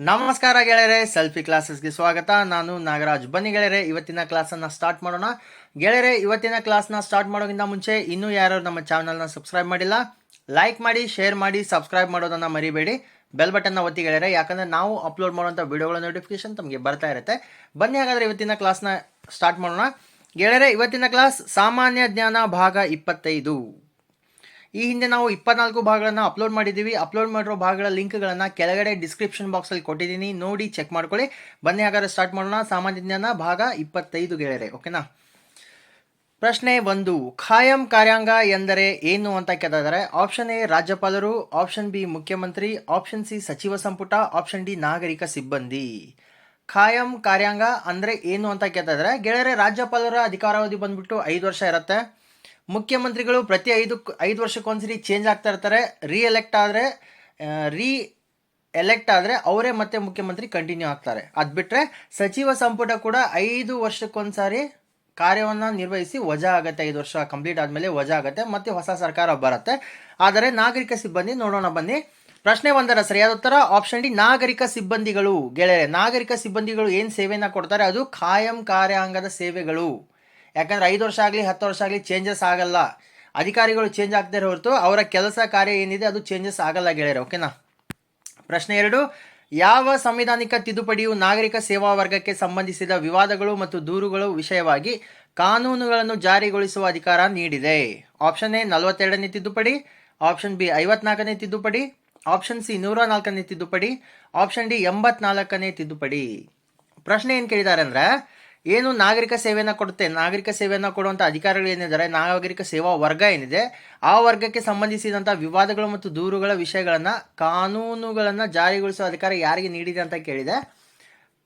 ನಮಸ್ಕಾರ ಗೆಳೆಯರೆ, ಸೆಲ್ಫಿ ಕ್ಲಾಸಸ್ಗೆ ಸ್ವಾಗತ. ನಾನು ನಾಗರಾಜ್. ಬನ್ನಿ ಗೆಳೆಯರೆ, ಇವತ್ತಿನ ಕ್ಲಾಸನ್ನು ಸ್ಟಾರ್ಟ್ ಮಾಡೋಣ. ಗೆಳೆಯರೆ, ಇವತ್ತಿನ ಕ್ಲಾಸ್ನ ಸ್ಟಾರ್ಟ್ ಮಾಡೋಕ್ಕಿಂತ ಮುಂಚೆ ಇನ್ನೂ ಯಾರು ನಮ್ಮ ಚಾನಲ್ನ ಸಬ್ಸ್ಕ್ರೈಬ್ ಮಾಡಿಲ್ಲ? ಲೈಕ್ ಮಾಡಿ, ಶೇರ್ ಮಾಡಿ, ಸಬ್ಸ್ಕ್ರೈಬ್ ಮಾಡೋದನ್ನು ಮರಿಬೇಡಿ. ಬೆಲ್ ಬಟನ್ನ ಒತ್ತಿ ಗೆಳೆಯರೆ, ಯಾಕಂದರೆ ನಾವು ಅಪ್ಲೋಡ್ ಮಾಡುವಂಥ ವಿಡಿಯೋಗಳ ನೋಟಿಫಿಕೇಶನ್ ತಮಗೆ ಬರ್ತಾ ಇರುತ್ತೆ. ಬನ್ನಿ ಹಾಗಾದರೆ ಇವತ್ತಿನ ಕ್ಲಾಸ್ನ ಸ್ಟಾರ್ಟ್ ಮಾಡೋಣ. ಗೆಳೆಯರೆ, ಇವತ್ತಿನ ಕ್ಲಾಸ್ ಸಾಮಾನ್ಯ ಜ್ಞಾನ ಭಾಗ ಇಪ್ಪತ್ತೈದು. ಈ ಹಿಂದೆ ನಾವು ಇಪ್ಪತ್ನಾಲ್ಕು ಭಾಗಗಳನ್ನು ಅಪ್ಲೋಡ್ ಮಾಡಿದ್ದೀವಿ. ಅಪ್ಲೋಡ್ ಮಾಡಿರೋ ಭಾಗಗಳ ಲಿಂಕ್ಗಳನ್ನು ಕೆಳಗಡೆ ಡಿಸ್ಕ್ರಿಪ್ಷನ್ ಬಾಕ್ಸಲ್ಲಿ ಕೊಟ್ಟಿದ್ದೀನಿ. ನೋಡಿ ಚೆಕ್ ಮಾಡ್ಕೊಳ್ಳಿ. ಬನ್ನಿ, ಹಾಗಾದ್ರೆ ಸ್ಟಾರ್ಟ್ ಮಾಡೋಣ. ಸಾಮಾನ್ಯ ಜ್ಞಾನ ಭಾಗ ಇಪ್ಪತ್ತೈದು ಗೆಳೆಯರೆ ಓಕೆನಾ ಪ್ರಶ್ನೆ ಒಂದು, ಖಾಯಂ ಕಾರ್ಯಾಂಗ ಎಂದರೆ ಏನು ಅಂತ ಕೇಳಿದರೆ ಆಪ್ಷನ್ ಎ ರಾಜ್ಯಪಾಲರು. ಆಪ್ಷನ್ ಬಿ ಮುಖ್ಯಮಂತ್ರಿ. ಆಪ್ಷನ್ ಸಿ ಸಚಿವ ಸಂಪುಟ. ಆಪ್ಷನ್ ಡಿ ನಾಗರಿಕ ಸಿಬ್ಬಂದಿ. ಖಾಯಂ ಕಾರ್ಯಾಂಗ ಅಂದರೆ ಏನು ಅಂತ ಕೇಳ್ತಾ ಇದ್ದಾರೆ ಗೆಳೆಯರೆ, ರಾಜ್ಯಪಾಲರ ಅಧಿಕಾರಾವಧಿ ಬಂದ್ಬಿಟ್ಟು ಐದು ವರ್ಷ ಇರುತ್ತೆ. ಮುಖ್ಯಮಂತ್ರಿಗಳು ಪ್ರತಿ ಐದು ಐದು ವರ್ಷಕ್ಕೊಂದ್ಸರಿ ಚೇಂಜ್ ಆಗ್ತಾ ಇರ್ತಾರೆ. ರೀ ಎಲೆಕ್ಟ್ ಆದರೆ ರೀ ಎಲೆಕ್ಟ್ ಆದರೆ ಅವರೇ ಮತ್ತೆ ಮುಖ್ಯಮಂತ್ರಿ ಕಂಟಿನ್ಯೂ ಆಗ್ತಾರೆ. ಅದು ಬಿಟ್ಟರೆ ಸಚಿವ ಸಂಪುಟ ಕೂಡ ಐದು ವರ್ಷಕ್ಕೊಂದ್ಸಾರಿ ಕಾರ್ಯವನ್ನು ನಿರ್ವಹಿಸಿ ವಜಾ ಆಗುತ್ತೆ. ಐದು ವರ್ಷ ಕಂಪ್ಲೀಟ್ ಆದಮೇಲೆ ವಜಾ ಆಗುತ್ತೆ. ಮತ್ತೆ ಹೊಸ ಸರ್ಕಾರ ಬರುತ್ತೆ. ಆದರೆ ನಾಗರಿಕ ಸಿಬ್ಬಂದಿ, ನೋಡೋಣ ಬನ್ನಿ. ಪ್ರಶ್ನೆ ಒಂದರ ಸರಿಯಾದ ಉತ್ತರ ಆಪ್ಷನ್ ಡಿ, ನಾಗರಿಕ ಸಿಬ್ಬಂದಿಗಳು. ಗೆಳೆಯರೆ, ನಾಗರಿಕ ಸಿಬ್ಬಂದಿಗಳು ಏನು ಸೇವೆಯನ್ನು ಕೊಡ್ತಾರೆ? ಅದು ಖಾಯಂ ಕಾರ್ಯಾಂಗದ ಸೇವೆಗಳು. ಯಾಕಂದ್ರೆ ಐದು ವರ್ಷ ಆಗಲಿ, ಹತ್ತು ವರ್ಷ ಆಗಲಿ ಚೇಂಜಸ್ ಆಗಲ್ಲ. ಅಧಿಕಾರಿಗಳು ಚೇಂಜ್ ಆಗ್ತಾರೆ ಹೊರತು ಅವರ ಕೆಲಸ ಕಾರ್ಯ ಏನಿದೆ ಅದು ಚೇಂಜಸ್ ಆಗಲ್ಲ ಗೆಳೆಯರು ಓಕೆನಾ ಪ್ರಶ್ನೆ ಎರಡು, ಯಾವ ಸಂವಿಧಾನಿಕ ತಿದ್ದುಪಡಿಯು ನಾಗರಿಕ ಸೇವಾ ವರ್ಗಕ್ಕೆ ಸಂಬಂಧಿಸಿದ ವಿವಾದಗಳು ಮತ್ತು ದೂರುಗಳು ವಿಷಯವಾಗಿ ಕಾನೂನುಗಳನ್ನು ಜಾರಿಗೊಳಿಸುವ ಅಧಿಕಾರ ನೀಡಿದೆ? ಆಪ್ಷನ್ ಎ ನಲವತ್ತೆರಡನೇ ತಿದ್ದುಪಡಿ. ಆಪ್ಷನ್ ಬಿ ಐವತ್ನಾಲ್ಕನೇ ತಿದ್ದುಪಡಿ. ಆಪ್ಷನ್ ಸಿ ನೂರ ನಾಲ್ಕನೇ ತಿದ್ದುಪಡಿ. ಆಪ್ಷನ್ ಡಿ ಎಂಬತ್ನಾಲ್ಕನೇ ತಿದ್ದುಪಡಿ. ಪ್ರಶ್ನೆ ಏನು ಕೇಳಿದ್ದಾರೆ ಅಂದರೆ ಏನು ನಾಗರಿಕ ಸೇವೆಯನ್ನು ಕೊಡುತ್ತೆ? ನಾಗರಿಕ ಸೇವೆಯನ್ನು ಕೊಡುವಂಥ ಅಧಿಕಾರಿಗಳು ಏನಿದ್ದಾರೆ? ನಾಗರಿಕ ಸೇವಾ ವರ್ಗ ಏನಿದೆ? ಆ ವರ್ಗಕ್ಕೆ ಸಂಬಂಧಿಸಿದಂಥ ವಿವಾದಗಳು ಮತ್ತು ದೂರುಗಳ ವಿಷಯಗಳನ್ನು, ಕಾನೂನುಗಳನ್ನು ಜಾರಿಗೊಳಿಸುವ ಅಧಿಕಾರ ಯಾರಿಗೆ ನೀಡಿದೆ ಅಂತ ಕೇಳಿದೆ.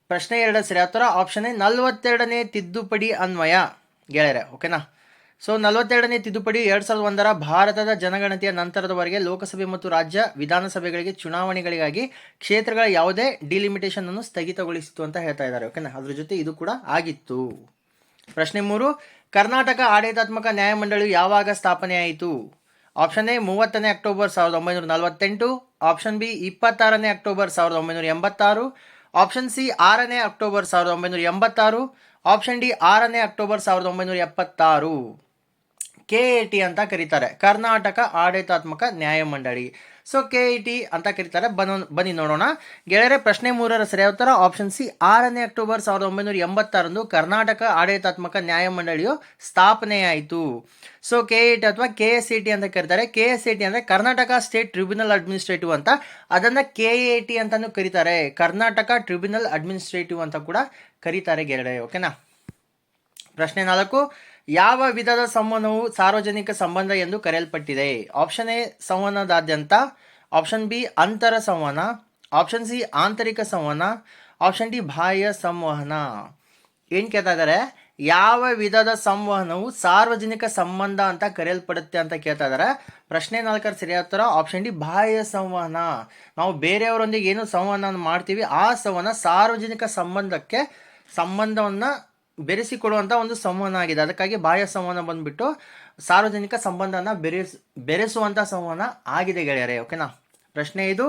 ಪ್ರಶ್ನೆ ಎರಡು ಸರಿ. ಉತ್ತರ ಆಪ್ಷನ್ ಎ ನಲವತ್ತೆರಡನೇ ತಿದ್ದುಪಡಿ ಅನ್ವಯ. ಗೆಳೆಯರೆ ಓಕೆನಾ ಸೊ ನಲವತ್ತೆರಡನೇ ತಿದ್ದುಪಡಿ ಎರಡು ಸಾವಿರದ ಒಂದರ ಭಾರತದ ಜನಗಣತಿಯ ನಂತರದವರೆಗೆ ಲೋಕಸಭೆ ಮತ್ತು ರಾಜ್ಯ ವಿಧಾನಸಭೆಗಳಿಗೆ ಚುನಾವಣೆಗಳಿಗಾಗಿ ಕ್ಷೇತ್ರಗಳ ಯಾವುದೇ ಡಿಲಿಮಿಟೇಷನ್ ಅನ್ನು ಸ್ಥಗಿತಗೊಳಿಸಿತು ಅಂತ ಹೇಳ್ತಾ ಇದ್ದಾರೆ ಓಕೆನಾ ಅದ್ರ ಜೊತೆ ಇದು ಕೂಡ ಆಗಿತ್ತು. ಪ್ರಶ್ನೆ ಮೂರು, ಕರ್ನಾಟಕ ಆಡಳಿತಾತ್ಮಕ ನ್ಯಾಯಮಂಡಳಿ ಯಾವಾಗ ಸ್ಥಾಪನೆಯಾಯಿತು ಆಪ್ಷನ್ ಎ, ಮೂವತ್ತನೇ ಅಕ್ಟೋಬರ್ ಸಾವಿರದ ಒಂಬೈನೂರ ನಲವತ್ತೆಂಟು. ಆಪ್ಷನ್ ಬಿ, ಇಪ್ಪತ್ತಾರನೇ ಅಕ್ಟೋಬರ್ ಸಾವಿರದ ಒಂಬೈನೂರ ಎಂಬತ್ತಾರು. ಆಪ್ಷನ್ ಸಿ, ಆರನೇ ಅಕ್ಟೋಬರ್ ಸಾವಿರದ ಒಂಬೈನೂರ ಎಂಬತ್ತಾರು. ಆಪ್ಷನ್ ಡಿ, ಆರನೇ ಅಕ್ಟೋಬರ್ ಸಾವಿರದ ಒಂಬೈನೂರ ಎಪ್ಪತ್ತಾರು. ಕೆ ಎ ಟಿ ಅಂತ ಕರೀತಾರೆ. ಕರ್ನಾಟಕ ಆಡಳಿತಾತ್ಮಕ ನ್ಯಾಯಮಂಡಳಿ ಸೊ ಕೆ ಇ ಟಿ ಅಂತ ಕರೀತಾರೆ. ಬನ್, ಬನ್ನಿ ನೋಡೋಣ. ಗೆಳೆಯರೆ, ಪ್ರಶ್ನೆ ಮೂರರ ಸರಿಯಾದ ಉತ್ತರ ಆಪ್ಷನ್ ಸಿ ಆರನೇ ಅಕ್ಟೋಬರ್ ಸಾವಿರದ ಒಂಬೈನೂರ ಎಂಬತ್ತಾರಂದು ಕರ್ನಾಟಕ ಆಡಳಿತಾತ್ಮಕ ನ್ಯಾಯಮಂಡಳಿಯು ಸ್ಥಾಪನೆಯಾಯಿತು. ಸೊ ಕೆ ಇ ಟಿ ಅಥವಾ ಕೆ ಎಸ್ ಇ ಟಿ ಅಂತ ಕರೀತಾರೆ. ಕೆ ಎಸ್ ಇ ಟಿ ಅಂದರೆ ಕರ್ನಾಟಕ ಸ್ಟೇಟ್ ಟ್ರಿಬ್ಯುನಲ್ ಅಡ್ಮಿನಿಸ್ಟ್ರೇಟಿವ್ ಅಂತ. ಅದನ್ನು ಕೆ ಎ ಟಿ ಅಂತಲೂ ಕರೀತಾರೆ. ಕರ್ನಾಟಕ ಟ್ರಿಬ್ಯುನಲ್ ಅಡ್ಮಿನಿಸ್ಟ್ರೇಟಿವ್ ಅಂತ ಕೂಡ ಕರೀತಾರೆ ಗೆಳೆಯರೆ ಓಕೆನಾ ಪ್ರಶ್ನೆ ನಾಲ್ಕು. ಯಾವ ವಿಧದ ಸಂವಹನವು ಸಾರ್ವಜನಿಕ ಸಂಬಂಧ ಎಂದು ಕರೆಯಲ್ಪಟ್ಟಿದೆ? ಆಪ್ಷನ್ ಎ, ಸಂವಹನದಾದ್ಯಂತ. ಆಪ್ಷನ್ ಬಿ, ಅಂತರ ಸಂವಹನ. ಆಪ್ಷನ್ ಸಿ, ಆಂತರಿಕ ಸಂವಹನ. ಆಪ್ಷನ್ ಡಿ, ಬಾಹ್ಯ ಸಂವಹನ. ಏನು ಕೇಳ್ತಾ ಇದ್ದಾರೆ ಯಾವ ವಿಧದ ಸಂವಹನವು ಸಾರ್ವಜನಿಕ ಸಂಬಂಧ ಅಂತ ಕರೆಯಲ್ಪಡುತ್ತೆ ಅಂತ ಕೇಳ್ತಾ ಇದ್ದಾರೆ ಪ್ರಶ್ನೆ ನಾಲ್ಕರ ಸರಿಯಾದ ಉತ್ತರ, ಆಪ್ಷನ್ ಡಿ, ಬಾಹ್ಯ ಸಂವಹನ. ನಾವು ಬೇರೆಯವರೊಂದಿಗೆ ಏನು ಸಂವಹನ ಮಾಡ್ತೀವಿ, ಆ ಸಂವಹನ ಸಾರ್ವಜನಿಕ ಸಂಬಂಧಕ್ಕೆ ಸಂಬಂಧವನ್ನು ಬೆರೆಸಿಕೊಡುವಂಥ ಒಂದು ಸಂವಹನ ಆಗಿದೆ ಅದಕ್ಕಾಗಿ ಬಾಹ್ಯ ಸಂವಹನ ಬಂದ್ಬಿಟ್ಟು ಸಾರ್ವಜನಿಕ ಸಂಬಂಧನ ಬೆರೆಸ್ ಬೆರೆಸುವಂಥ ಸಂವಹನ ಆಗಿದೆ ಗೆಳೆಯರೆ ಓಕೆನಾ ಪ್ರಶ್ನೆ ಇದು,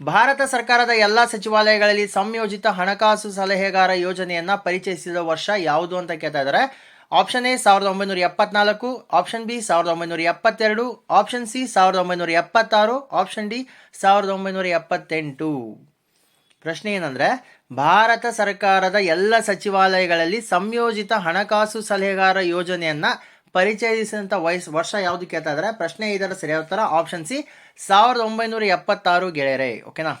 ಭಾರತ ಸರ್ಕಾರದ ಎಲ್ಲ ಸಚಿವಾಲಯಗಳಲ್ಲಿ ಸಂಯೋಜಿತ ಹಣಕಾಸು ಸಲಹೆಗಾರ ಯೋಜನೆಯನ್ನು ಪರಿಚಯಿಸಿದ ವರ್ಷ ಯಾವುದು ಅಂತ ಕೇಳ್ತಾ ಇದ್ದಾರೆ ಆಪ್ಷನ್ ಎ ಸಾವಿರದ ಒಂಬೈನೂರ ಎಪ್ಪತ್ನಾಲ್ಕು ಆಪ್ಷನ್ ಬಿ ಸಾವಿರದ ಒಂಬೈನೂರ ಎಪ್ಪತ್ತೆರಡು ಆಪ್ಷನ್ ಸಿ ಸಾವಿರದ ಒಂಬೈನೂರ ಎಪ್ಪತ್ತಾರು ಆಪ್ಷನ್ ಡಿ ಸಾವಿರದ ಒಂಬೈನೂರ ಎಪ್ಪತ್ತೆಂಟು. ಪ್ರಶ್ನೆ ಏನಂದರೆ ಭಾರತ ಸರ್ಕಾರದ ಎಲ್ಲ ಸಚಿವಾಲಯಗಳಲ್ಲಿ ಸಂಯೋಜಿತ ಹಣಕಾಸು ಸಲಹೆಗಾರ ಯೋಜನೆಯನ್ನು ಪರಿಚಯಿಸಿದಂಥ ವಯಸ್, ವರ್ಷ ಯಾವುದು ಕೇಳ್ತಾ ಇದ್ದಾರೆ ಪ್ರಶ್ನೆ ಇದರ ಸರಿಯಾದ ಉತ್ತರ ಆಪ್ಷನ್ ಸಿ ಸಾವಿರದ ಒಂಬೈನೂರ ಎಪ್ಪತ್ತಾರು ಗೆಳೆಯರೆ ಓಕೆನಾ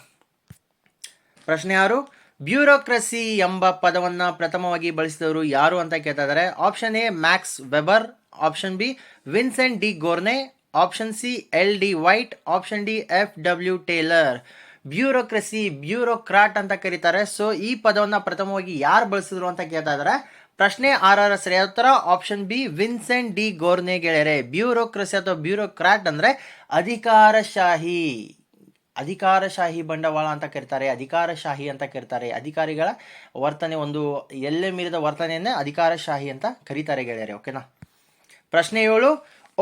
ಪ್ರಶ್ನೆ ಯಾರು ಬ್ಯೂರೋಕ್ರಸಿ ಎಂಬ ಪದವನ್ನು ಪ್ರಥಮವಾಗಿ ಬಳಸಿದವರು ಯಾರು ಅಂತ ಕೇಳ್ತಾ ಇದ್ದಾರೆ option A, Max Weber option B, Vincent de Gournay option C, L D White option D, F W Taylor. Bureaucracy, bureaucrat ಅಂತ ಕರೀತಾರೆ. ಸೊ ಈ ಪದವನ್ನು ಪ್ರಥಮವಾಗಿ ಯಾರು ಬಳಸಿದ್ರು ಅಂತ ಕೇಳ್ತಾ ಇದ್ದಾರೆ ಪ್ರಶ್ನೆ ಆರರ ಸರಿಯಾದ ಉತ್ತರ option B Vincent de Gournay ಗೆಳೆಯರೆ. ಬ್ಯೂರೋಕ್ರಸಿ ಅಥವಾ ಬ್ಯೂರೋಕ್ರಾಟ್ ಅಂದರೆ ಅಧಿಕಾರಶಾಹಿ ಅಧಿಕಾರಶಾಹಿ ಬಂಡವಾಳ ಅಂತ ಕರೀತಾರೆ, ಅಧಿಕಾರಶಾಹಿ ಅಂತ ಕರೀತಾರೆ. ಅಧಿಕಾರಿಗಳ ವರ್ತನೆ, ಒಂದು ಎಲ್ಲೆ ಮೀರಿದ ವರ್ತನೆಯನ್ನೇ ಅಧಿಕಾರಶಾಹಿ ಅಂತ ಕರೀತಾರೆ ಗೆಳೆಯರೆ ಓಕೆನಾ ಪ್ರಶ್ನೆ ಏಳು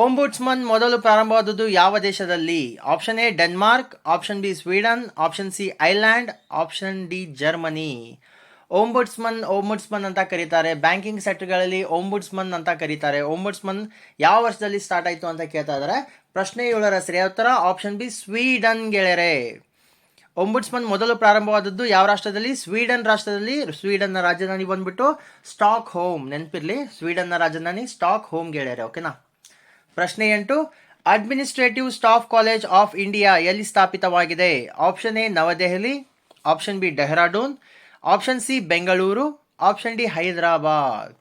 ಓಂಬುಡ್ಸ್ಮನ್ ಮೊದಲು ಪ್ರಾರಂಭವಾದದ್ದು ಯಾವ ದೇಶದಲ್ಲಿ? Option A Denmark option B Sweden option C Iceland option D Germany ombudsman ombudsman ಅಂತ ಕರೀತಾರೆ. ಬ್ಯಾಂಕಿಂಗ್ ಸೆಕ್ಟರ್ಗಳಲ್ಲಿ ಓಂಬುಡ್ಸ್ಮನ್ ಅಂತ ಕರೀತಾರೆ. ಓಂಬುಡ್ಸ್ಮನ್ ಯಾವ ವರ್ಷದಲ್ಲಿ ಸ್ಟಾರ್ಟ್ ಆಯಿತು ಅಂತ ಕೇಳ್ತಾ ಇದ್ದಾರೆ? ಪ್ರಶ್ನೆ ಏಳರ ಸರಿಯಾದ ಉತ್ತರ ಆಪ್ಷನ್ ಬಿ ಸ್ವೀಡನ್ ಗೆಳೆಯರೆ. ಒಂಬುಡ್ಸ್ಮನ್ ಮೊದಲು ಪ್ರಾರಂಭವಾದದ್ದು ಯಾವ ರಾಷ್ಟ್ರದಲ್ಲಿ? ಸ್ವೀಡನ್ ರಾಷ್ಟ್ರದಲ್ಲಿ. ಸ್ವೀಡನ್ನ ರಾಜಧಾನಿ ಬಂದ್ಬಿಟ್ಟು ಸ್ಟಾಕ್ ಹೋಮ್ ನೆನಪಿರ್ಲಿ? ಸ್ವೀಡನ್ನ ರಾಜಧಾನಿ ಸ್ಟಾಕ್ ಹೋಮ್ ಗೆಳೆಯರೆ ಓಕೆನಾ ಪ್ರಶ್ನೆ ಎಂಟು administrative staff college of India ಎಲ್ಲಿ ಸ್ಥಾಪಿತವಾಗಿದೆ? Option A, Navadehali option B, Dehradun option C, Bengaluru option D, Hyderabad.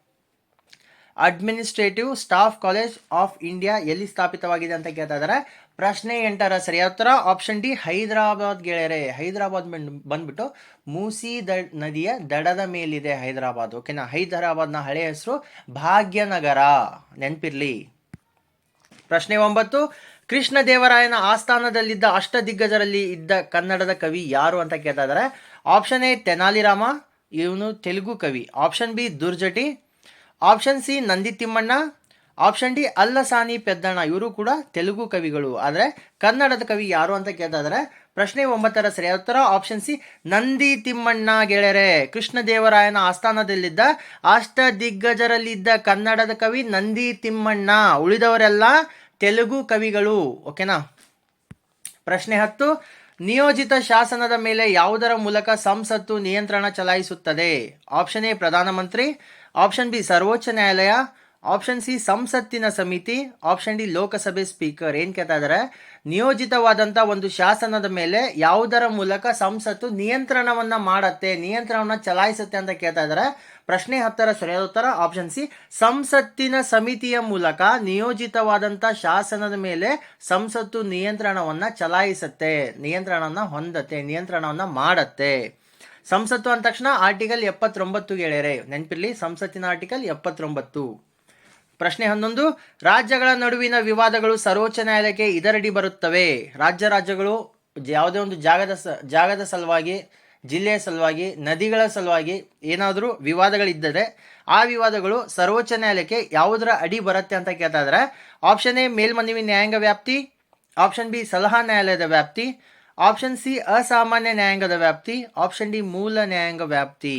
Administrative staff college of India ಎಲ್ಲಿ ಸ್ಥಾಪಿತವಾಗಿದೆ ಅಂತ ಕೇಳ್ತಾ ಇದ್ದಾರೆ? ಪ್ರಶ್ನೆ ಎಂಟರ ಸರಿಯಾದ ಉತ್ತರ ಆಪ್ಷನ್ ಡಿ, ಹೈದರಾಬಾದ್ ಗೆಳೆಯರೆ. ಹೈದರಾಬಾದ್ ಬಂದ್- ಬಂದ್ಬಿಟ್ಟು ಮೂಸಿ ದ ನದಿಯ ದಡದ ಮೇಲಿದೆ ಹೈದರಾಬಾದ್ ಓಕೆನಾ ಹೈದರಾಬಾದ್ನ ಹಳೆಯ ಹೆಸರು ಭಾಗ್ಯನಗರ. ನೆನಪಿರ್ಲಿ. ಪ್ರಶ್ನೆ ಒಂಬತ್ತು, ಕೃಷ್ಣ ದೇವರಾಯನ ಆಸ್ಥಾನದಲ್ಲಿದ್ದ ಅಷ್ಟದಿಗ್ಗಜರಲ್ಲಿ ಇದ್ದ ಕನ್ನಡದ ಕವಿ ಯಾರು ಅಂತ ಕೇಳ್ತಾ ಇದ್ದಾರೆ. ಆಪ್ಷನ್ ಎ, ತೆನಾಲಿರಾಮ, ಇವನು ತೆಲುಗು ಕವಿ. Option B, Dhurjati. Option C Nandi Timmanna option D, Allasani Peddana. ಇವರು ಕೂಡ ತೆಲುಗು ಕವಿಗಳು. ಆದರೆ ಕನ್ನಡದ ಕವಿ ಯಾರು ಅಂತ ಕೇಳ್ತಾ ಇದ್ದಾರೆ. ಪ್ರಶ್ನೆ ಒಂಬತ್ತರ ಸರಿ. ಉತ್ತರ ಆಪ್ಷನ್ ಸಿ, ನಂದಿ ತಿಮ್ಮಣ್ಣ ಗೆಳೆಯರೆ, ಕೃಷ್ಣದೇವರಾಯನ ಆಸ್ಥಾನದಲ್ಲಿದ್ದ ಅಷ್ಟ ದಿಗ್ಗಜರಲ್ಲಿದ್ದ ಕನ್ನಡದ ಕವಿ ನಂದಿ ತಿಮ್ಮಣ್ಣ. ಉಳಿದವರೆಲ್ಲ ತೆಲುಗು ಕವಿಗಳು. ಓಕೆನಾ? ಪ್ರಶ್ನೆ ಹತ್ತು, ನಿಯೋಜಿತ ಶಾಸನದ ಮೇಲೆ ಯಾವುದರ ಮೂಲಕ ಸಂಸತ್ತು ನಿಯಂತ್ರಣ ಚಲಾಯಿಸುತ್ತದೆ? ಆಪ್ಷನ್ ಎ, ಪ್ರಧಾನಮಂತ್ರಿ. ಆಪ್ಷನ್ ಬಿ, ಸರ್ವೋಚ್ಚ ನ್ಯಾಯಾಲಯ. ಆಪ್ಷನ್ ಸಿ ಸಂಸತ್ತಿನ ಸಮಿತಿ, ಆಪ್ಷನ್ ಡಿ ಲೋಕಸಭೆ ಸ್ಪೀಕರ್. ಏನ್ ಕೇಳ್ತಾ ಇದ್ದಾರೆ ನಿಯೋಜಿತವಾದಂಥ ಒಂದು ಶಾಸನದ ಮೇಲೆ ಯಾವುದರ ಮೂಲಕ ಸಂಸತ್ತು ನಿಯಂತ್ರಣವನ್ನ ಮಾಡತ್ತೆ, ನಿಯಂತ್ರಣವನ್ನ ಚಲಾಯಿಸುತ್ತೆ ಅಂತ ಕೇಳ್ತಾ ಇದ್ದಾರೆ ಪ್ರಶ್ನೆ ಹತ್ತರ ಸರಿಯಾದ ಉತ್ತರ, ಆಪ್ಷನ್ ಸಿ ಸಂಸತ್ತಿನ ಸಮಿತಿಯ ಮೂಲಕ ನಿಯೋಜಿತವಾದಂಥ ಶಾಸನದ ಮೇಲೆ ಸಂಸತ್ತು ನಿಯಂತ್ರಣವನ್ನ ಚಲಾಯಿಸುತ್ತೆ, ನಿಯಂತ್ರಣವನ್ನ ಹೊಂದತ್ತೆ, ನಿಯಂತ್ರಣವನ್ನ ಮಾಡತ್ತೆ. ಸಂಸತ್ತು ಅಂದ ತಕ್ಷಣ ಆರ್ಟಿಕಲ್ ಎಪ್ಪತ್ತೊಂಬತ್ತು ಗೆಳೆಯರೆ ನೆನಪಿರ್ಲಿ, ಸಂಸತ್ತಿನ ಆರ್ಟಿಕಲ್ ಎಪ್ಪತ್ತೊಂಬತ್ತು. ಪ್ರಶ್ನೆ ಹನ್ನೊಂದು, ರಾಜ್ಯಗಳ ನಡುವಿನ ವಿವಾದಗಳು ಸರ್ವೋಚ್ಚ ನ್ಯಾಯಾಲಯಕ್ಕೆ ಇದರಡಿ ಬರುತ್ತವೆ. ರಾಜ್ಯ ರಾಜ್ಯಗಳು ಯಾವುದೇ ಒಂದು ಜಾಗದ ಸ, ಜಾಗದ ಸಲುವಾಗಿ, ಜಿಲ್ಲೆಯ ಸಲುವಾಗಿ, ನದಿಗಳ ಸಲುವಾಗಿ ಏನಾದರೂ ವಿವಾದಗಳಿದ್ದರೆ ಆ ವಿವಾದಗಳು ಸರ್ವೋಚ್ಚ ನ್ಯಾಯಾಲಯಕ್ಕೆ ಯಾವುದರ ಅಡಿ ಬರುತ್ತೆ ಅಂತ ಕೇಳ್ತಾ ಇದ್ದಾರೆ. ಆಪ್ಷನ್ ಎ, ಮೇಲ್ಮನವಿ ನ್ಯಾಯಾಂಗ ವ್ಯಾಪ್ತಿ. ಆಪ್ಷನ್ ಬಿ, ಸಲಹಾ ನ್ಯಾಯಾಲಯದ ವ್ಯಾಪ್ತಿ. ಆಪ್ಷನ್ ಸಿ, ಅಸಾಮಾನ್ಯ ನ್ಯಾಯಾಂಗದ ವ್ಯಾಪ್ತಿ. ಆಪ್ಷನ್ ಡಿ, ಮೂಲ ನ್ಯಾಯಾಂಗ ವ್ಯಾಪ್ತಿ.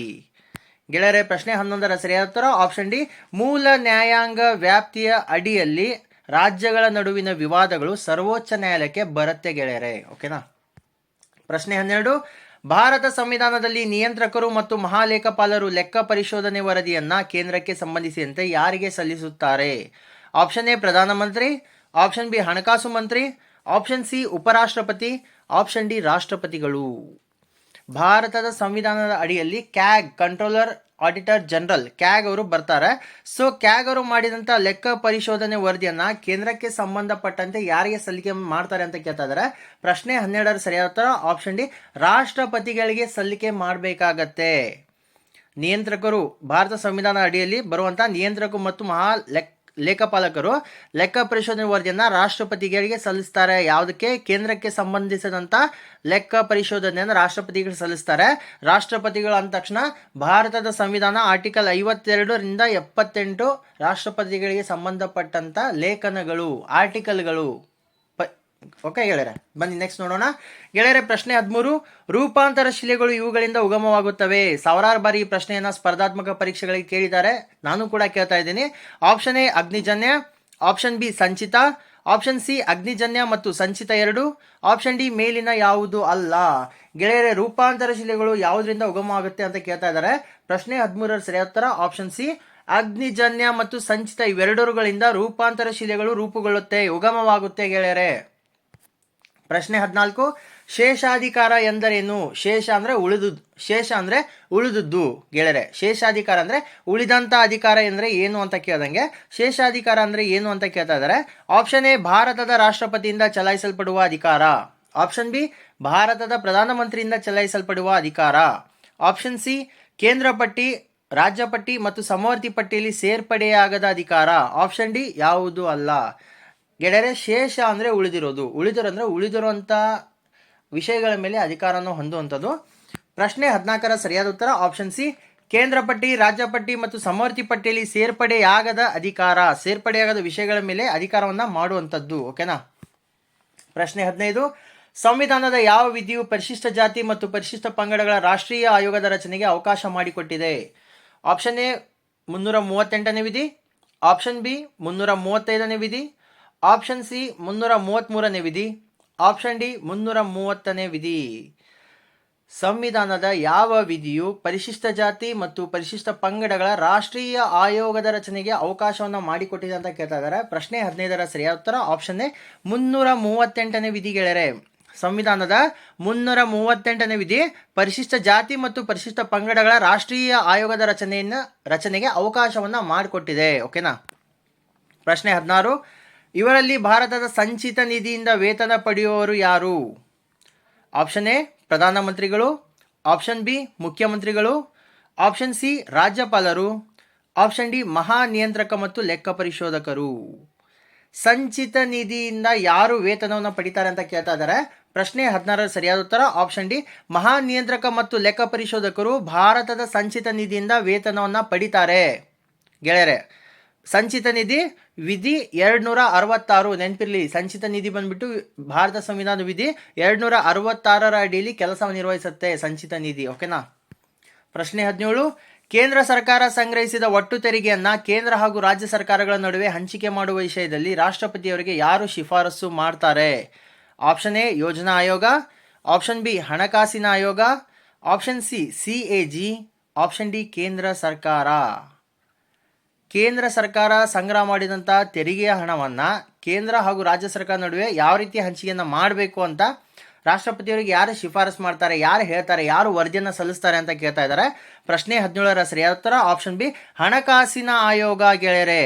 ಗೆಳೆಯರೆ, ಪ್ರಶ್ನೆ ಹನ್ನೊಂದರ ಸರಿಯಾದ ಉತ್ತರ, ಆಪ್ಷನ್ ಡಿ, ಮೂಲ ನ್ಯಾಯಾಂಗ ವ್ಯಾಪ್ತಿಯ ಅಡಿಯಲ್ಲಿ ರಾಜ್ಯಗಳ ನಡುವಿನ ವಿವಾದಗಳು ಸರ್ವೋಚ್ಚ ನ್ಯಾಯಾಲಯಕ್ಕೆ ಬರುತ್ತೆ ಗೆಳೆಯರೆ. ಓಕೆನಾ? ಪ್ರಶ್ನೆ ಹನ್ನೆರಡು, ಭಾರತ ಸಂವಿಧಾನದಲ್ಲಿ ನಿಯಂತ್ರಕರು ಮತ್ತು ಮಹಾಲೇಖಪಾಲರು ಲೆಕ್ಕ ಪರಿಶೋಧನೆ ವರದಿಯನ್ನ ಕೇಂದ್ರಕ್ಕೆ ಸಂಬಂಧಿಸಿದಂತೆ ಯಾರಿಗೆ ಸಲ್ಲಿಸುತ್ತಾರೆ? ಆಪ್ಷನ್ ಎ, ಪ್ರಧಾನಮಂತ್ರಿ, ಆಪ್ಷನ್ ಬಿ, ಹಣಕಾಸು ಮಂತ್ರಿ, ಆಪ್ಷನ್ ಸಿ, ಉಪರಾಷ್ಟ್ರಪತಿ, ಆಪ್ಷನ್ ಡಿ, ರಾಷ್ಟ್ರಪತಿಗಳು. ಭಾರತದ ಸಂವಿಧಾನದ ಅಡಿಯಲ್ಲಿ CAG controller auditor general CAG ಅವರು ಬರ್ತಾರೆ. ಸೊ, ಕ್ಯಾಗ್ ಅವರು ಮಾಡಿದಂಥ ಲೆಕ್ಕ ಪರಿಶೋಧನೆ ವರದಿಯನ್ನ ಕೇಂದ್ರಕ್ಕೆ ಸಂಬಂಧಪಟ್ಟಂತೆ ಯಾರಿಗೆ ಸಲ್ಲಿಕೆ ಮಾಡ್ತಾರೆ ಅಂತ ಕೇಳ್ತಾ ಇದ್ದಾರೆ. ಪ್ರಶ್ನೆ ಹನ್ನೆರಡರ ಸರಿಯಾದ ಉತ್ತರ ಆಪ್ಷನ್ ಡಿ, ರಾಷ್ಟ್ರಪತಿಗಳಿಗೆ ಸಲ್ಲಿಕೆ ಮಾಡಬೇಕಾಗತ್ತೆ. ನಿಯಂತ್ರಕರು, ಭಾರತ ಸಂವಿಧಾನ ಅಡಿಯಲ್ಲಿ ಬರುವಂಥ ನಿಯಂತ್ರಕರು ಮತ್ತು ಮಹಾ ಲೆಕ್ ಲೇಖಪಾಲಕರು ಲೆಕ್ಕ ಪರಿಶೋಧನೆ ವರದಿಯನ್ನು ರಾಷ್ಟ್ರಪತಿಗಳಿಗೆ ಸಲ್ಲಿಸ್ತಾರೆ. ಯಾವುದಕ್ಕೆ? ಕೇಂದ್ರಕ್ಕೆ ಸಂಬಂಧಿಸಿದಂಥ ಲೆಕ್ಕ ಪರಿಶೋಧನೆಯನ್ನು ರಾಷ್ಟ್ರಪತಿಗಳು ಸಲ್ಲಿಸ್ತಾರೆ. ರಾಷ್ಟ್ರಪತಿಗಳು ಅಂದ ತಕ್ಷಣ ಭಾರತದ ಸಂವಿಧಾನ ಆರ್ಟಿಕಲ್ ಐವತ್ತೆರಡರಿಂದ ಎಪ್ಪತ್ತೆಂಟು ರಾಷ್ಟ್ರಪತಿಗಳಿಗೆ ಸಂಬಂಧಪಟ್ಟಂಥ ಲೇಖನಗಳು, ಆರ್ಟಿಕಲ್ಗಳು. ಓಕೆ ಗೆಳೆಯರೆ, ಬನ್ನಿ ನೆಕ್ಸ್ಟ್ ನೋಡೋಣ. ಗೆಳೆಯರ, ಪ್ರಶ್ನೆ ಹದಿಮೂರು. ರೂಪಾಂತರ ಶಿಲೆಗಳು ಇವುಗಳಿಂದ ಉಗಮವಾಗುತ್ತವೆ. ಸಾವಿರಾರು ಬಾರಿ ಈ ಪ್ರಶ್ನೆಯನ್ನ ಸ್ಪರ್ಧಾತ್ಮಕ ಪರೀಕ್ಷೆಗಳಿಗೆ ಕೇಳಿದ್ದಾರೆ. ನಾನು ಕೂಡ ಕೇಳ್ತಾ ಇದ್ದೀನಿ. ಆಪ್ಷನ್ ಎ ಅಗ್ನಿಜನ್ಯ. ಆಪ್ಷನ್ ಬಿ ಸಂಚಿತ. ಆಪ್ಷನ್ ಸಿ ಅಗ್ನಿಜನ್ಯ ಮತ್ತು ಸಂಚಿತ ಎರಡು. ಆಪ್ಷನ್ ಡಿ ಮೇಲಿನ ಯಾವುದು ಅಲ್ಲ. ಗೆಳೆಯರೆ, ರೂಪಾಂತರ ಶಿಲೆಗಳು ಯಾವುದರಿಂದ ಉಗಮವಾಗುತ್ತೆ ಅಂತ ಕೇಳ್ತಾ ಇದ್ದಾರೆ. ಪ್ರಶ್ನೆ ಹದಿಮೂರರ ಸರಿಯಾದ ಉತ್ತರ ಆಪ್ಷನ್ ಸಿ ಅಗ್ನಿಜನ್ಯ ಮತ್ತು ಸಂಚಿತ ಇವೆರಡರುಗಳಿಂದ ರೂಪಾಂತರ ಶಿಲೆಗಳು ರೂಪುಗೊಳ್ಳುತ್ತೆ, ಉಗಮವಾಗುತ್ತೆ ಗೆಳೆಯರೆ. ಪ್ರಶ್ನೆ ಹದಿನಾಲ್ಕು, ಶೇಷಾಧಿಕಾರ ಎಂದರೇನು? ಶೇಷ ಅಂದರೆ ಉಳಿದು ಶೇಷ ಅಂದರೆ ಉಳಿದದ್ದು ಗೆಳರೆ ಶೇಷಾಧಿಕಾರ ಅಂದರೆ ಉಳಿದಂಥ ಅಧಿಕಾರ ಎಂದರೆ ಏನು ಅಂತ ಕೇಳ್ದಂಗೆ, ಶೇಷಾಧಿಕಾರ ಅಂದರೆ ಏನು ಅಂತ ಕೇಳ್ತಾ ಇದ್ದಾರೆ? ಆಪ್ಷನ್ ಎ ಭಾರತದ ರಾಷ್ಟ್ರಪತಿಯಿಂದ ಚಲಾಯಿಸಲ್ಪಡುವ ಅಧಿಕಾರ. ಆಪ್ಷನ್ ಬಿ ಭಾರತದ ಪ್ರಧಾನಮಂತ್ರಿಯಿಂದ ಚಲಾಯಿಸಲ್ಪಡುವ ಅಧಿಕಾರ. ಆಪ್ಷನ್ ಸಿ ಕೇಂದ್ರ ಪಟ್ಟಿ, ರಾಜ್ಯ ಪಟ್ಟಿ ಮತ್ತು ಸಮವರ್ತಿ ಪಟ್ಟಿಯಲ್ಲಿ ಸೇರ್ಪಡೆಯಾಗದ ಅಧಿಕಾರ. ಆಪ್ಷನ್ ಡಿ ಯಾವುದು ಅಲ್ಲ. ಗೆಳೆಯರೆ, ಶೇಷ ಅಂದರೆ ಉಳಿದಿರೋದು. ಉಳಿದಿರೋ ಅಂದರೆ ಉಳಿದಿರುವಂಥ ವಿಷಯಗಳ ಮೇಲೆ ಅಧಿಕಾರವನ್ನು ಹೊಂದುವಂಥದ್ದು. ಪ್ರಶ್ನೆ ಹದಿನಾಲ್ಕರ ಸರಿಯಾದ ಉತ್ತರ ಆಪ್ಷನ್ ಸಿ ಕೇಂದ್ರ ಪಟ್ಟಿ, ರಾಜ್ಯ ಪಟ್ಟಿ ಮತ್ತು ಸಮವರ್ತಿ ಪಟ್ಟಿಯಲ್ಲಿ ಸೇರ್ಪಡೆಯಾಗದ ಅಧಿಕಾರ, ಸೇರ್ಪಡೆಯಾಗದ ವಿಷಯಗಳ ಮೇಲೆ ಅಧಿಕಾರವನ್ನು ಮಾಡುವಂಥದ್ದು ಓಕೆನಾ ಪ್ರಶ್ನೆ ಹದಿನೈದು. ಸಂವಿಧಾನದ ಯಾವ ವಿಧಿಯು ಪರಿಶಿಷ್ಟ ಜಾತಿ ಮತ್ತು ಪರಿಶಿಷ್ಟ ಪಂಗಡಗಳ ರಾಷ್ಟ್ರೀಯ ಆಯೋಗದ ರಚನೆಗೆ ಅವಕಾಶ ಮಾಡಿಕೊಟ್ಟಿದೆ? ಆಪ್ಷನ್ ಎ ಮುನ್ನೂರ ಮೂವತ್ತೆಂಟನೇ ವಿಧಿ. ಆಪ್ಷನ್ ಬಿ ಮುನ್ನೂರ ಮೂವತ್ತೈದನೇ ವಿಧಿ. ಆಪ್ಷನ್ ಸಿ ಮುನ್ನೂರ ಮೂವತ್ತ್ಮೂರನೇ ವಿಧಿ, ಆಪ್ಷನ್ ಡಿ ಮುನ್ನೂರ ಮೂವತ್ತನೇ ವಿಧಿ. ಸಂವಿಧಾನದ ಯಾವ ವಿಧಿಯು ಪರಿಶಿಷ್ಟ ಜಾತಿ ಮತ್ತು ಪರಿಶಿಷ್ಟ ಪಂಗಡಗಳ ರಾಷ್ಟ್ರೀಯ ಆಯೋಗದ ರಚನೆಗೆ ಅವಕಾಶವನ್ನು ಮಾಡಿಕೊಟ್ಟಿದೆ ಅಂತ ಕೇಳ್ತಾ ಇದ್ದಾರೆ. ಪ್ರಶ್ನೆ ಹದಿನೈದರ ಸರಿಯಾದ ಉತ್ತರ, ಆಪ್ಷನ್ ಎ ಮುನ್ನೂರ ಮೂವತ್ತೆಂಟನೇ ವಿಧಿ ಗೆಳೆಯರೆ. ಸಂವಿಧಾನದ ಮುನ್ನೂರ ಮೂವತ್ತೆಂಟನೇ ವಿಧಿ ಪರಿಶಿಷ್ಟ ಜಾತಿ ಮತ್ತು ಪರಿಶಿಷ್ಟ ಪಂಗಡಗಳ ರಾಷ್ಟ್ರೀಯ ಆಯೋಗದ ರಚನೆಯನ್ನು ರಚನೆಗೆ ಅವಕಾಶವನ್ನು ಮಾಡಿಕೊಟ್ಟಿದೆ. ಓಕೆನಾ? ಪ್ರಶ್ನೆ ಹದಿನಾರು ಇವರಲ್ಲಿ ಭಾರತದ ಸಂಚಿತ ನಿಧಿಯಿಂದ ವೇತನ ಪಡೆಯುವವರು ಯಾರು? ಆಪ್ಷನ್ ಎ ಪ್ರಧಾನಮಂತ್ರಿಗಳು ಆಪ್ಷನ್ ಬಿ, ಮುಖ್ಯಮಂತ್ರಿಗಳು. ಆಪ್ಷನ್ ಸಿ, ರಾಜ್ಯಪಾಲರು. ಆಪ್ಷನ್ ಡಿ ಮಹಾನಿಯಂತ್ರಕ ಮತ್ತು ಲೆಕ್ಕ ಪರಿಶೋಧಕರು. ಸಂಚಿತ ನಿಧಿಯಿಂದ ಯಾರು ವೇತನವನ್ನು ಪಡಿತಾರೆ ಅಂತ ಕೇಳ್ತಾ ಇದ್ದಾರೆ. ಪ್ರಶ್ನೆ ಹದಿನಾರರ ಸರಿಯಾದ ಉತ್ತರ, ಆಪ್ಷನ್ ಡಿ ಮಹಾನಿಯಂತ್ರಕ ಮತ್ತು ಲೆಕ್ಕ ಪರಿಶೋಧಕರು ಭಾರತದ ಸಂಚಿತ ನಿಧಿಯಿಂದ ವೇತನವನ್ನು ಪಡಿತಾರೆ. ಗೆಳೆಯರೆ, ಸಂಚಿತ ನಿಧಿ ವಿಧಿ ಎರಡ್ನೂರ ಅರವತ್ತಾರು ನೆನಪಿರಲಿ. ಸಂಚಿತ ನಿಧಿ ಬಂದ್ಬಿಟ್ಟು ಭಾರತ ಸಂವಿಧಾನ ವಿಧಿ ಎರಡ್ನೂರ ಅರವತ್ತಾರರ ಅಡಿಯಲ್ಲಿ ಕೆಲಸ ನಿರ್ವಹಿಸುತ್ತೆ ಸಂಚಿತ ನಿಧಿ, ಓಕೆನಾ? ಪ್ರಶ್ನೆ ಹದಿನೇಳು, ಕೇಂದ್ರ ಸರ್ಕಾರ ಸಂಗ್ರಹಿಸಿದ ಒಟ್ಟು ತೆರಿಗೆಯನ್ನ ಕೇಂದ್ರ ಹಾಗೂ ರಾಜ್ಯ ಸರ್ಕಾರಗಳ ನಡುವೆ ಹಂಚಿಕೆ ಮಾಡುವ ವಿಷಯದಲ್ಲಿ ರಾಷ್ಟ್ರಪತಿಯವರಿಗೆ ಯಾರು ಶಿಫಾರಸು ಮಾಡ್ತಾರೆ? ಆಪ್ಷನ್ ಎ, ಯೋಜನಾ ಆಯೋಗ. ಆಪ್ಷನ್ ಬಿ, ಹಣಕಾಸಿನ ಆಯೋಗ. Option C C A G. Option D, ಕೇಂದ್ರ ಸರ್ಕಾರ. ಕೇಂದ್ರ ಸರ್ಕಾರ ಸಂಗ್ರಹ ಮಾಡಿದಂಥ ತೆರಿಗೆಯ ಹಣವನ್ನು ಕೇಂದ್ರ ಹಾಗೂ ರಾಜ್ಯ ಸರ್ಕಾರ ನಡುವೆ ಯಾವ ರೀತಿ ಹಂಚಿಕೆಯನ್ನು ಮಾಡಬೇಕು ಅಂತ ರಾಷ್ಟ್ರಪತಿಯವರಿಗೆ ಯಾರು ಶಿಫಾರಸು ಮಾಡ್ತಾರೆ, ಯಾರು ಹೇಳ್ತಾರೆ, ಯಾರು ವರದಿಯನ್ನು ಸಲ್ಲಿಸ್ತಾರೆ ಅಂತ ಕೇಳ್ತಾ ಇದ್ದಾರೆ. ಪ್ರಶ್ನೆ ಹದಿನೇಳರ ಸರಿಯಾದ ಉತ್ತರ ಆಪ್ಷನ್ ಬಿ ಹಣಕಾಸಿನ ಆಯೋಗ ಗೆಳೆಯರೆ.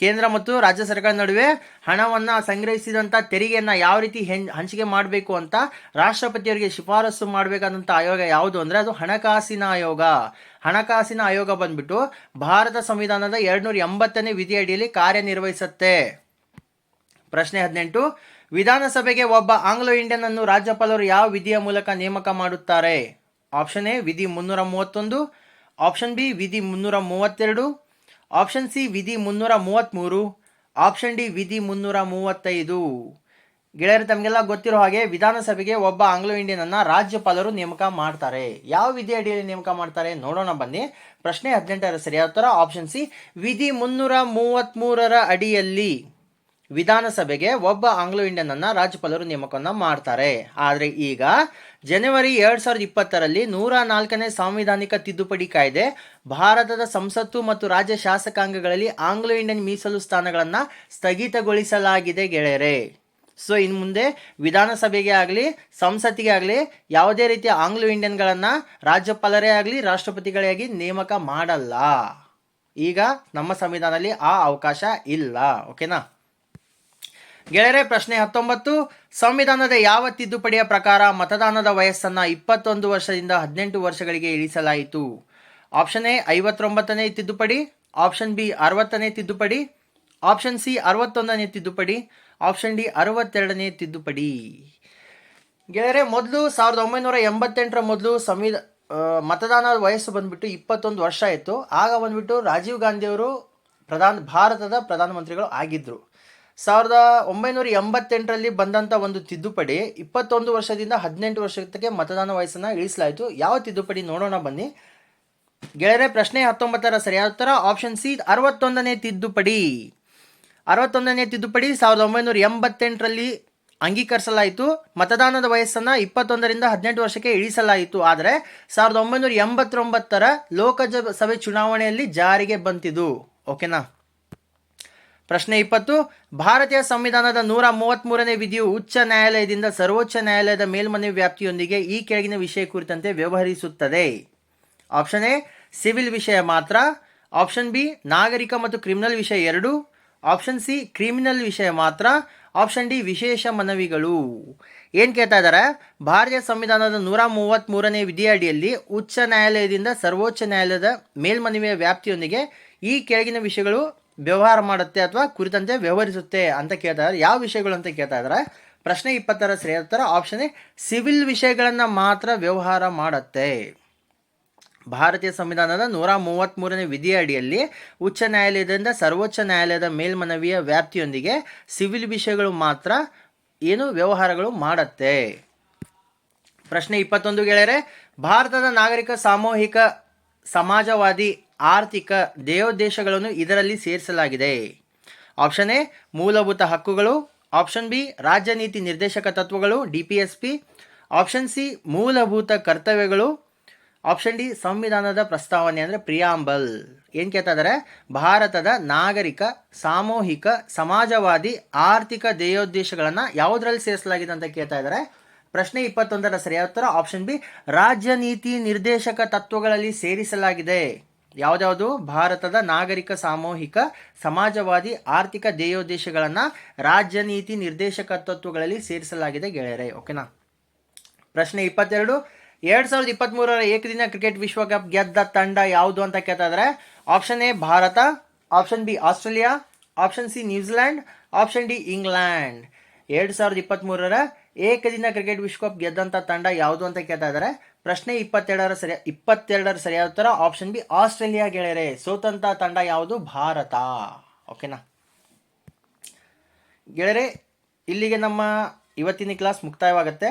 ಕೇಂದ್ರ ಮತ್ತು ರಾಜ್ಯ ಸರ್ಕಾರ ನಡುವೆ ಹಣವನ್ನು ಸಂಗ್ರಹಿಸಿದಂಥ ತೆರಿಗೆಯನ್ನು ಯಾವ ರೀತಿ ಹಂಚಿಕೆ ಮಾಡಬೇಕು ಅಂತ ರಾಷ್ಟ್ರಪತಿಯವರಿಗೆ ಶಿಫಾರಸು ಮಾಡಬೇಕಾದಂಥ ಆಯೋಗ ಯಾವುದು ಅಂದರೆ ಅದು ಹಣಕಾಸಿನ ಆಯೋಗ. ಹಣಕಾಸಿನ ಆಯೋಗ ಬಂದ್ಬಿಟ್ಟು ಭಾರತ ಸಂವಿಧಾನದ ಎರಡುನೂರ ಎಂಬತ್ತನೇ ವಿಧಿ ಅಡಿಯಲ್ಲಿ ಕಾರ್ಯನಿರ್ವಹಿಸುತ್ತೆ. ಪ್ರಶ್ನೆ ಹದಿನೆಂಟು, ವಿಧಾನಸಭೆಗೆ ಒಬ್ಬ ಆಂಗ್ಲೋ ಇಂಡಿಯನ್ ಅನ್ನು ರಾಜ್ಯಪಾಲರು ಯಾವ ವಿಧಿಯ ಮೂಲಕ ನೇಮಕ ಮಾಡುತ್ತಾರೆ? ಆಪ್ಷನ್ ಎ, ವಿಧಿ ಮುನ್ನೂರ ಮೂವತ್ತೊಂದು. ಆಪ್ಷನ್ ಬಿ, ವಿಧಿ ಮುನ್ನೂರ ಮೂವತ್ತೆರಡು. ಆಪ್ಷನ್ ಸಿ, ವಿಧಿ ಮುನ್ನೂರ ಮೂವತ್ತ್ಮೂರು. ಆಪ್ಷನ್ ಡಿ, ವಿಧಿ ಮುನ್ನೂರ ಮೂವತ್ತೈದು. ಗೆಳೆಯರು ತಮಗೆಲ್ಲ ಗೊತ್ತಿರೋ ಹಾಗೆ ವಿಧಾನಸಭೆಗೆ ಒಬ್ಬ ಆಂಗ್ಲೋ ಇಂಡಿಯನ್ ಅನ್ನ ರಾಜ್ಯಪಾಲರು ನೇಮಕ ಮಾಡ್ತಾರೆ. ಯಾವ ವಿಧಿ ಅಡಿಯಲ್ಲಿ ನೇಮಕ ಮಾಡ್ತಾರೆ ನೋಡೋಣ ಬನ್ನಿ. ಪ್ರಶ್ನೆ ಹದಿನೆಂಟರ ಸರಿಯಾದ ಉತ್ತರ ಆಪ್ಷನ್ ಸಿ ವಿಧಿ ಮುನ್ನೂರ ಮೂವತ್ತ್ಮೂರರ ಅಡಿಯಲ್ಲಿ ವಿಧಾನಸಭೆಗೆ ಒಬ್ಬ ಆಂಗ್ಲೋ ಇಂಡಿಯನ್ ಅನ್ನ ರಾಜ್ಯಪಾಲರು ನೇಮಕವನ್ನ ಮಾಡ್ತಾರೆ. ಆದರೆ ಈಗ ಜನವರಿ ಎರಡ್ ಸಾವಿರದ ಇಪ್ಪತ್ತರಲ್ಲಿ ನೂರ ನಾಲ್ಕನೇ ಸಾಂವಿಧಾನಿಕ ತಿದ್ದುಪಡಿ ಕಾಯ್ದೆ ಭಾರತದ ಸಂಸತ್ತು ಮತ್ತು ರಾಜ್ಯ ಶಾಸಕಾಂಗಗಳಲ್ಲಿ ಆಂಗ್ಲೋ ಇಂಡಿಯನ್ ಮೀಸಲು ಸ್ಥಾನಗಳನ್ನು ಸ್ಥಗಿತಗೊಳಿಸಲಾಗಿದೆ ಗೆಳೆಯರೆ. ಸೊ ಇನ್ನು ಮುಂದೆ ವಿಧಾನಸಭೆಗೆ ಆಗಲಿ, ಸಂಸತ್ತಿಗೆ ಆಗಲಿ, ಯಾವುದೇ ರೀತಿಯ ಆಂಗ್ಲೋ ಇಂಡಿಯನ್ಗಳನ್ನು ರಾಜ್ಯಪಾಲರೇ ಆಗಲಿ, ರಾಷ್ಟ್ರಪತಿಗಳೇ ಆಗಿ ನೇಮಕ ಮಾಡಲ್ಲ. ಈಗ ನಮ್ಮ ಸಂವಿಧಾನದಲ್ಲಿ ಆ ಅವಕಾಶ ಇಲ್ಲ. ಓಕೆನಾ? ಗೆಳೆಯರೆ, ಪ್ರಶ್ನೆ ಹತ್ತೊಂಬತ್ತು. ಸಂವಿಧಾನದ ಯಾವ ತಿದ್ದುಪಡಿಯ ಪ್ರಕಾರ ಮತದಾನದ ವಯಸ್ಸನ್ನು ಇಪ್ಪತ್ತೊಂದು ವರ್ಷದಿಂದ ಹದಿನೆಂಟು ವರ್ಷಗಳಿಗೆ ಇಳಿಸಲಾಯಿತು? ಆಪ್ಷನ್ ಎ, ಐವತ್ತೊಂಬತ್ತನೇ ತಿದ್ದುಪಡಿ. ಆಪ್ಷನ್ ಬಿ, ಅರವತ್ತನೇ ತಿದ್ದುಪಡಿ. ಆಪ್ಷನ್ ಸಿ, ಅರವತ್ತೊಂದನೇ ತಿದ್ದುಪಡಿ. ಆಪ್ಷನ್ ಡಿ ಅರವತ್ತೆರಡನೇ ತಿದ್ದುಪಡಿ. ಗೆಳೆಯರೆ, ಮೊದಲು ಸಾವಿರದ ಒಂಬೈನೂರ ಎಂಬತ್ತೆಂಟರ ಮೊದಲು ಸಂವಿಧ ಮತದಾನದ ವಯಸ್ಸು ಬಂದ್ಬಿಟ್ಟು ಇಪ್ಪತ್ತೊಂದು ವರ್ಷ ಇತ್ತು ಆಗ ಬಂದ್ಬಿಟ್ಟು ರಾಜೀವ್ ಗಾಂಧಿಯವರು ಪ್ರಧಾನ, ಭಾರತದ ಪ್ರಧಾನಮಂತ್ರಿಗಳು ಆಗಿದ್ದರು ಸಾವಿರದ ಒಂಬೈನೂರ ಎಂಬತ್ತೆಂಟರಲ್ಲಿ ಬಂದಂಥ ಒಂದು ತಿದ್ದುಪಡಿ, ಇಪ್ಪತ್ತೊಂದು ವರ್ಷದಿಂದ ಹದಿನೆಂಟು ವರ್ಷಕ್ಕೆ ಮತದಾನ ವಯಸ್ಸನ್ನು ಇಳಿಸಲಾಯಿತು. ಯಾವ ತಿದ್ದುಪಡಿ ನೋಡೋಣ ಬನ್ನಿ. ಗೆಳೆಯರೆ, ಪ್ರಶ್ನೆ ಹತ್ತೊಂಬತ್ತರ ಸರಿಯಾದ ಉತ್ತರ, ಆಪ್ಷನ್ ಸಿ ಅರವತ್ತೊಂದನೇ ತಿದ್ದುಪಡಿ. ಅರವತ್ತೊಂದನೇ ತಿದ್ದುಪಡಿ ಸಾವಿರದ ಒಂಬೈನೂರ ಎಂಬತ್ತೆಂಟರಲ್ಲಿ ಅಂಗೀಕರಿಸಲಾಯಿತು. ಮತದಾನದ ವಯಸ್ಸನ್ನು ಇಪ್ಪತ್ತೊಂದರಿಂದ ಹದಿನೆಂಟು ವರ್ಷಕ್ಕೆ ಇಳಿಸಲಾಯಿತು. ಆದರೆ ಸಾವಿರದ ಒಂಬೈನೂರ ಎಂಬತ್ತೊಂಬತ್ತರ ಲೋಕಸಭೆ ಚುನಾವಣೆಯಲ್ಲಿ ಜಾರಿಗೆ ಬಂತಿದು ಓಕೆನಾ? ಪ್ರಶ್ನೆ ಇಪ್ಪತ್ತು. ಭಾರತೀಯ ಸಂವಿಧಾನದ ನೂರ ಮೂವತ್ತ್ಮೂರನೇ ವಿಧಿಯು ಉಚ್ಚ ನ್ಯಾಯಾಲಯದಿಂದ ಸರ್ವೋಚ್ಚ ನ್ಯಾಯಾಲಯದ ಮೇಲ್ಮನವಿ ವ್ಯಾಪ್ತಿಯೊಂದಿಗೆ ಈ ಕೆಳಗಿನ ವಿಷಯ ಕುರಿತಂತೆ ವ್ಯವಹರಿಸುತ್ತದೆ. ಆಪ್ಷನ್ ಎ, ಸಿವಿಲ್ ವಿಷಯ ಮಾತ್ರ. ಆಪ್ಷನ್ ಬಿ, ನಾಗರಿಕ ಮತ್ತು ಕ್ರಿಮಿನಲ್ ವಿಷಯ ಎರಡು. ಆಪ್ಷನ್ ಸಿ, ಕ್ರಿಮಿನಲ್ ವಿಷಯ ಮಾತ್ರ. ಆಪ್ಷನ್ ಡಿ, ವಿಶೇಷ ಮನವಿಗಳು. ಏನು ಕೇಳ್ತಾ ಇದ್ದಾರೆ? ಭಾರತೀಯ ಸಂವಿಧಾನದ ನೂರ ಮೂವತ್ತ್ಮೂರನೇ ವಿಧಿಯಡಿಯಲ್ಲಿ ಉಚ್ಚ ನ್ಯಾಯಾಲಯದಿಂದ ಸರ್ವೋಚ್ಚ ನ್ಯಾಯಾಲಯದ ಮೇಲ್ಮನವಿಯ ವ್ಯಾಪ್ತಿಯೊಂದಿಗೆ ಈ ಕೆಳಗಿನ ವಿಷಯಗಳು ವ್ಯವಹಾರ ಮಾಡುತ್ತೆ ಅಥವಾ ಕುರಿತಂತೆ ವ್ಯವಹರಿಸುತ್ತೆ ಅಂತ ಕೇಳ್ತಾ ಇದ್ದಾರೆ. ಯಾವ ವಿಷಯಗಳು ಅಂತ ಕೇಳ್ತಾ ಇದ್ದಾರೆ? ಪ್ರಶ್ನೆ ಇಪ್ಪತ್ತರ ಸರಿಯಾದ ಆಪ್ಷನ್ ಎ, ಸಿವಿಲ್ ವಿಷಯಗಳನ್ನು ಮಾತ್ರ ವ್ಯವಹಾರ ಮಾಡುತ್ತೆ. ಭಾರತೀಯ ಸಂವಿಧಾನದ ನೂರ ಮೂವತ್ತ್ಮೂರನೇ ವಿಧಿಯ ಅಡಿಯಲ್ಲಿ ಉಚ್ಚ ನ್ಯಾಯಾಲಯದಿಂದ ಸರ್ವೋಚ್ಚ ನ್ಯಾಯಾಲಯದ ಮೇಲ್ಮನವಿಯ ವ್ಯಾಪ್ತಿಯೊಂದಿಗೆ ಸಿವಿಲ್ ವಿಷಯಗಳು ಮಾತ್ರ ಏನು ವ್ಯವಹಾರಗಳು ಮಾಡತ್ತೆ? ಪ್ರಶ್ನೆ ಇಪ್ಪತ್ತೊಂದು ಗೆಳೆಯರೆ, ಭಾರತದ ನಾಗರಿಕ ಸಾಮೂಹಿಕ ಸಮಾಜವಾದಿ ಆರ್ಥಿಕ ದೇವೋದ್ದೇಶಗಳನ್ನು ಇದರಲ್ಲಿ ಸೇರಿಸಲಾಗಿದೆ. ಆಪ್ಷನ್ ಎ, ಮೂಲಭೂತ ಹಕ್ಕುಗಳು. ಆಪ್ಷನ್ ಬಿ, ರಾಜ್ಯ ನೀತಿ ನಿರ್ದೇಶಕ ತತ್ವಗಳು D P S P option C, ಮೂಲಭೂತ ಕರ್ತವ್ಯಗಳು. ಆಪ್ಷನ್ ಡಿ ಸಂವಿಧಾನದ ಪ್ರಸ್ತಾವನೆ ಅಂದರೆ ಪ್ರಿಯಾಂಬಲ್ ಏನು ಕೇಳ್ತಾ ಇದ್ದಾರೆ ಭಾರತದ ನಾಗರಿಕ, ಸಾಮೂಹಿಕ, ಸಮಾಜವಾದಿ, ಆರ್ಥಿಕ ಧ್ಯೇಯೋದ್ದೇಶಗಳನ್ನು ಯಾವುದರಲ್ಲಿ ಸೇರಿಸಲಾಗಿದೆ ಅಂತ ಕೇಳ್ತಾ ಇದ್ದಾರೆ ಪ್ರಶ್ನೆ ಇಪ್ಪತ್ತೊಂದರ ಸರಿಯಾದ ಉತ್ತರ ಆಪ್ಷನ್ ಬಿ ರಾಜ್ಯ ನೀತಿ ನಿರ್ದೇಶಕ ತತ್ವಗಳಲ್ಲಿ ಸೇರಿಸಲಾಗಿದೆ. ಯಾವುದ್ಯಾವುದು? ಭಾರತದ ನಾಗರಿಕ, ಸಾಮೂಹಿಕ, ಸಮಾಜವಾದಿ, ಆರ್ಥಿಕ ಧ್ಯೇಯೋದ್ದೇಶಗಳನ್ನು ರಾಜ್ಯ ನೀತಿ ನಿರ್ದೇಶಕ ತತ್ವಗಳಲ್ಲಿ ಸೇರಿಸಲಾಗಿದೆ ಗೆಳೆಯರೇ ಓಕೆನಾ ಪ್ರಶ್ನೆ ಇಪ್ಪತ್ತೆರಡು ಎರಡ್ ಸಾವಿರದ ಇಪ್ಪತ್ತ್ಮೂರರ ಏಕದಿನ ಕ್ರಿಕೆಟ್ ವಿಶ್ವಕಪ್ ಗೆದ್ದ ತಂಡ ಯಾವುದು ಅಂತ ಕೇಳ್ತಾ option A Bharat option B Australia option C New Zealand option D England. ಎರಡು ಸಾವಿರದ ಇಪ್ಪತ್ತ್ಮೂರರ ಏಕದಿನ ಕ್ರಿಕೆಟ್ ವಿಶ್ವಕಪ್ ಗೆದ್ದಂಥ ತಂಡ ಯಾವುದು ಅಂತ ಕೇಳ್ತಾ ಇದ್ದಾರೆ ಪ್ರಶ್ನೆ ಇಪ್ಪತ್ತೆರಡರ ಸರಿಯ ಇಪ್ಪತ್ತೆರಡರ ಸರಿಯಾದ ಉತ್ತರ ಆಪ್ಷನ್ ಬಿ ಆಸ್ಟ್ರೇಲಿಯಾ ಗೆಳೆಯರೆ. ಸೋತಂತ ತಂಡ ಯಾವುದು? ಭಾರತ. ಓಕೆನಾ ಗೆಳೆಯರೆ, ಇಲ್ಲಿಗೆ ನಮ್ಮ ಇವತ್ತಿನ ಕ್ಲಾಸ್ ಮುಕ್ತಾಯವಾಗುತ್ತೆ.